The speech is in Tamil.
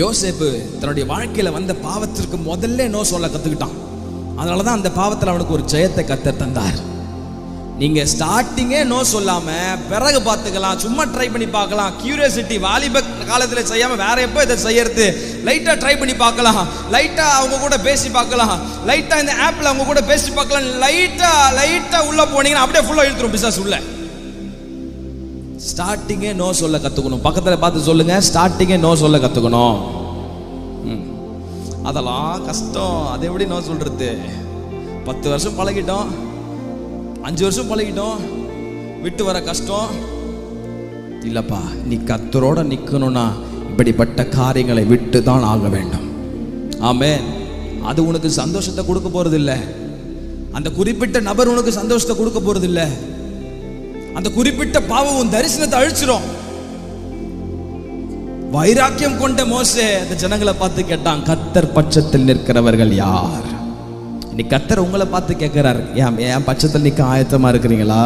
யோசேப்பு தன்னுடைய வாழ்க்கையில வந்த பாவத்திற்கு முதல்ல நோ சொல்ல கத்துக்கிட்டான். அதனால தான் அந்த பாவத்தில் அவனுக்கு ஒரு ஜெயத்தை கத்த தந்தார். நீங்க ஸ்டார்டிங்கே நோ சொல்லாம பிறகு பார்த்துக்கலாம் சும்மா ட்ரை பண்ணி பார்க்கலாம். கியூரியாசிட்டி வாலிப காலத்தில் செய்யாம வேற எப்போ இதை செய்யறது? லைட்டா ட்ரை பண்ணி பார்க்கலாம். லைட்டா அவங்க கூட பேசி பார்க்கலாம். லைட்டா இந்த ஆப்ல அவங்க கூட பேசி பார்க்கலாம். லைட்டா லைட்டா உள்ள போனீங்கன்னா அப்படியே ஃபுல்லா இழுத்துரும் பிசாஸ் உள்ள. ஸ்டார்டிங்கே நோ சொல்ல கற்றுக்கணும் பக்கத்தில் பார்த்து சொல்லுங்க. ஸ்டார்டிங்கே நோ சொல்ல கற்றுக்கணும் ம். அதெல்லாம் கஷ்டம். அதை எப்படி நோ சொல்றது? பத்து வருஷம் பழகிட்டோம். அஞ்சு வருஷம் பழகிட்டோம். விட்டு வர கஷ்டம். இல்லப்பா நீ கத்தரோட நிற்கணும்னா இப்படிப்பட்ட காரியங்களை விட்டு தான் ஆக வேண்டும். ஆமே அது உனக்கு சந்தோஷத்தை கொடுக்க போகிறதில்ல அந்த குறிப்பிட்ட நபர் உனக்கு சந்தோஷத்தை கொடுக்க போறது அந்த குறிப்பிட்ட பாவம் உன் தரிசனத்தை அழிச்சிரும். வைராக்கியம் கொண்ட மோசே அந்த ஜனங்களை பார்த்து கேட்டான் கத்தர் பட்சத்தில் நிற்கிறவர்கள் யார்? இன்னைக்கு கத்தர் உங்களை பார்த்து கேட்கிறார் ஏன் ஏன் பட்சத்தில் நிற்க ஆயத்தமா இருக்கிறீங்களா?